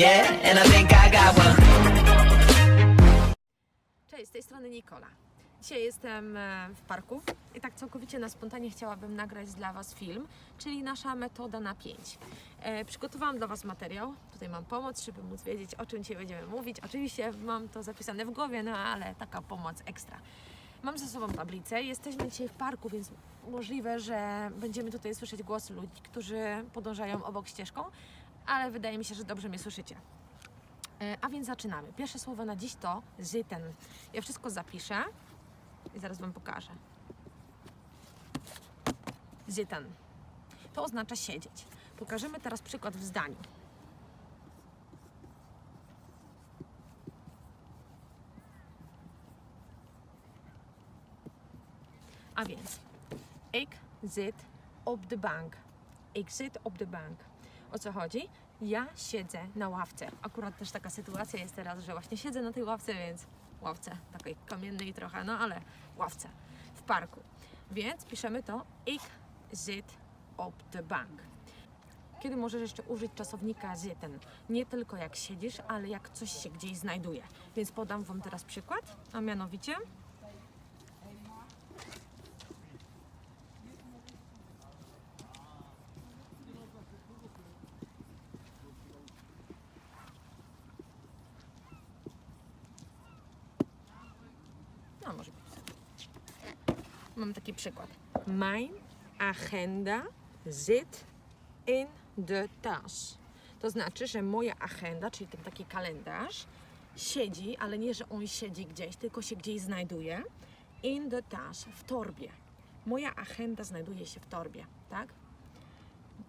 I think I got one. Cześć, z tej strony Nikola. Dzisiaj jestem e, w parku i tak całkowicie na spontanie chciałabym nagrać dla Was film, czyli nasza metoda na 5. E, przygotowałam dla Was materiał, tutaj mam pomoc, żeby móc wiedzieć o czym dzisiaj będziemy mówić. Oczywiście mam to zapisane w głowie, no ale taka pomoc ekstra. Mam ze sobą tablicę, jesteśmy dzisiaj w parku, więc możliwe, że będziemy tutaj słyszeć głosy ludzi, którzy podążają obok ścieżką, ale wydaje mi się, że dobrze mnie słyszycie. E, A więc zaczynamy. Pierwsze słowo na dziś to zitten. Ja wszystko zapiszę i zaraz Wam pokażę. Zitten. To oznacza siedzieć. Pokażemy teraz przykład w zdaniu. A więc, ik zit op de bank. Ik zit op de bank. O co chodzi? Ja siedzę na ławce. Akurat też taka sytuacja jest teraz, że właśnie siedzę na tej ławce, więc ławce takiej kamiennej trochę, no ale ławce w parku. Więc piszemy to ik zit op de bank. Kiedy możesz jeszcze użyć czasownika zitten? Nie tylko jak siedzisz, ale jak coś się gdzieś znajduje. Więc podam Wam teraz przykład, a mianowicie No, może być. Mam taki przykład. Mijn agenda zit in de tas. To znaczy, że moja agenda, czyli ten taki kalendarz, siedzi, ale nie, że on siedzi gdzieś, tylko się gdzieś znajduje. In the tas, w torbie. Moja agenda znajduje się w torbie, tak?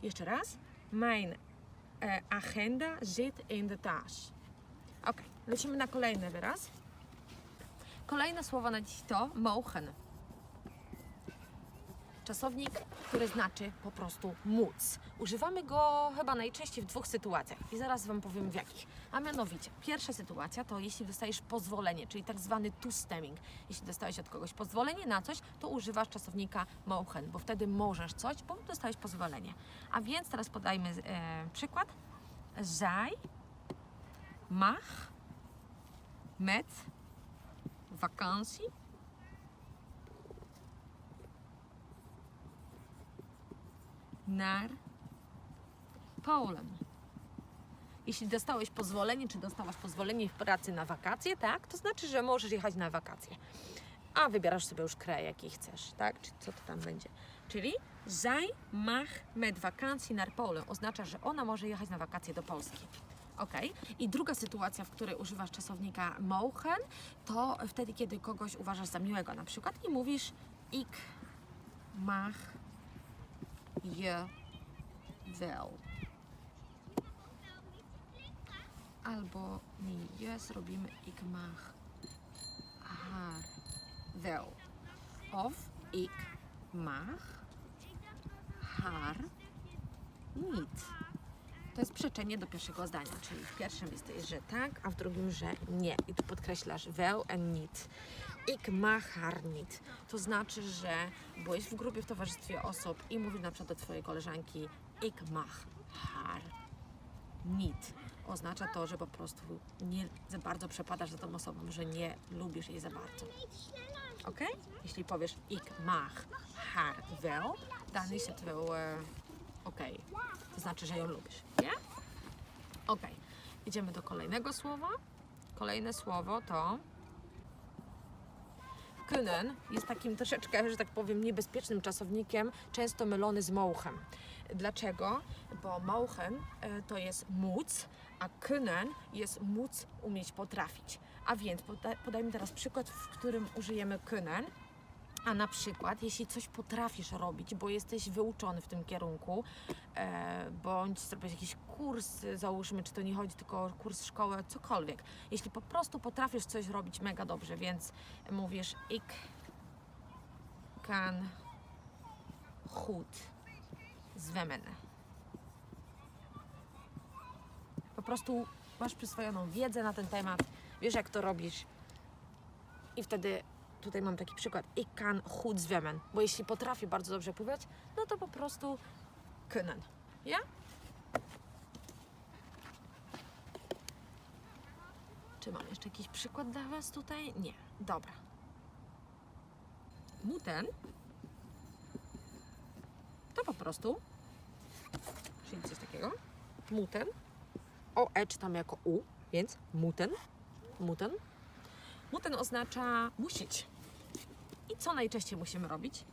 Jeszcze raz. Mijn e, agenda zit in de tas. Ok, lecimy na kolejny wyraz. Kolejne słowo na dziś to mogen. Czasownik, który znaczy po prostu móc. Używamy go chyba najczęściej w dwóch sytuacjach i zaraz Wam powiem w jakich. A mianowicie, pierwsza sytuacja to jeśli dostajesz pozwolenie, czyli tak zwany toestemming. Jeśli dostałeś od kogoś pozwolenie na coś, to używasz czasownika mogen, bo wtedy możesz coś, bo dostałeś pozwolenie. A więc teraz podajmy e, przykład. Zij mag met vakantie naar Polen. Jeśli dostałeś pozwolenie, czy dostałaś pozwolenie w pracy na wakacje, tak, to znaczy, że możesz jechać na wakacje. A wybierasz sobie już kraj, jaki chcesz, tak? Czy co to tam będzie. Czyli zij mag met vakantie naar Polen oznacza, że ona może jechać na wakacje do Polski. Ok. I druga sytuacja, w której używasz czasownika mogen, to wtedy, kiedy kogoś uważasz za miłego na przykład i mówisz ik mag je wel. Albo nie je zrobimy ik mag haar wel. Of ik mag haar niet. To jest przeczenie do pierwszego zdania, czyli w pierwszym jest, że tak, a w drugim, że nie. I tu podkreślasz wel en niet. Ik mag haar niet. To znaczy, że byłeś w grupie, w towarzystwie osób i mówisz na przykład do twojej koleżanki ik mag haar niet. Oznacza to, że po prostu nie za bardzo przepadasz za tą osobą, że nie lubisz jej za bardzo. Ok? Jeśli powiesz ik mag haar wel, dan is het wel eh, oké. To znaczy, że ją lubisz. Nie? Ok. Idziemy do kolejnego słowa. Kolejne słowo to kunnen jest takim troszeczkę, że tak powiem, niebezpiecznym czasownikiem, często mylony z mogen. Dlaczego? Bo mogen e, to jest móc, a können jest móc, umieć, potrafić. A więc poda- podajmy teraz przykład, w którym użyjemy können. A na przykład, jeśli coś potrafisz robić, bo jesteś wyuczony w tym kierunku, e, bądź zrobisz jakiś kurs, załóżmy, czy to nie chodzi tylko o kurs szkoły, cokolwiek. Jeśli po prostu potrafisz coś robić mega dobrze, więc mówisz ik kan goed zwemmen. Po prostu masz przyswojoną wiedzę na ten temat, wiesz jak to robisz i wtedy tutaj mam taki przykład. Ik kan goed zwemmen. Bo jeśli potrafię bardzo dobrze pływać, no to po prostu kunnen. Ja? Czy mam jeszcze jakiś przykład dla Was tutaj? Nie. Dobra. Muten to po prostu, czyli coś takiego, muten, o e czytam jako u, więc muten, muten. Muten oznacza musić. I co najczęściej musimy robić?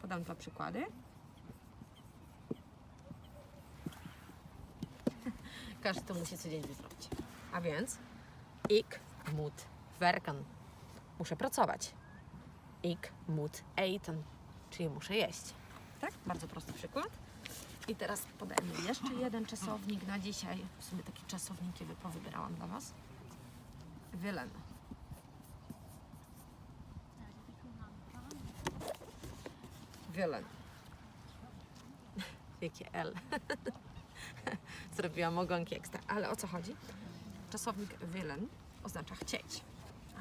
Podam dwa przykłady. Każdy to musi codziennie zrobić. A więc ik moet werken. Muszę pracować. Ik moet eten, czyli muszę jeść. Tak? Bardzo prosty przykład. I teraz podajemy jeszcze jeden czasownik na dzisiaj. W sumie taki czasownik, kiedy powybierałam dla Was. Willen. Willen. Jakie L. Zrobiłam ogonki ekstra. Ale o co chodzi? Czasownik willen oznacza chcieć.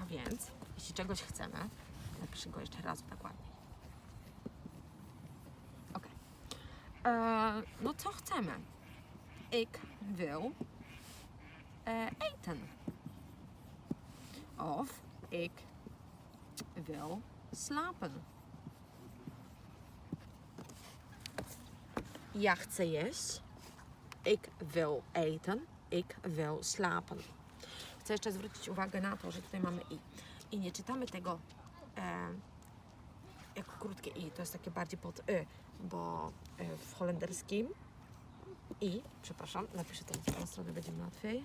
A więc, jeśli czegoś chcemy, napiszę go jeszcze raz dokładniej. Ok. E, no co chcemy? Ik wil e, eten. Of ik wil slapen. Ja chcę jeść. Ik wil eten. Ik wil slapen. Chcę jeszcze zwrócić uwagę na to, że tutaj mamy i. I nie czytamy tego e, jako krótkie i. To jest takie bardziej pod y, bo e, w holenderskim i, przepraszam, napiszę to tą stronę, będzie mi łatwiej.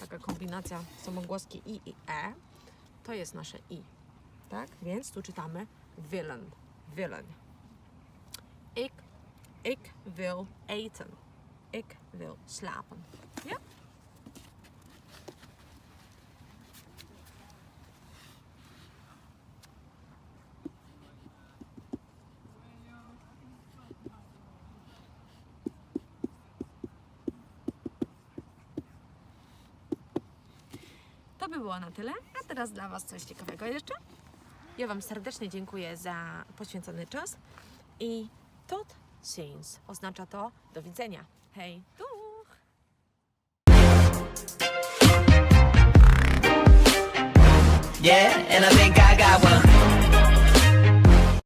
Taka kombinacja samogłoski i i e. To jest nasze i. Tak? Więc tu czytamy willen. Willen. Ik, ik wil eten. Ik wil slapen. Ja? By było na tyle. A teraz dla Was coś ciekawego jeszcze. Ja Wam serdecznie dziękuję za poświęcony czas i tot ziens oznacza to do widzenia. Hej, duch! Yeah, and I think I got one.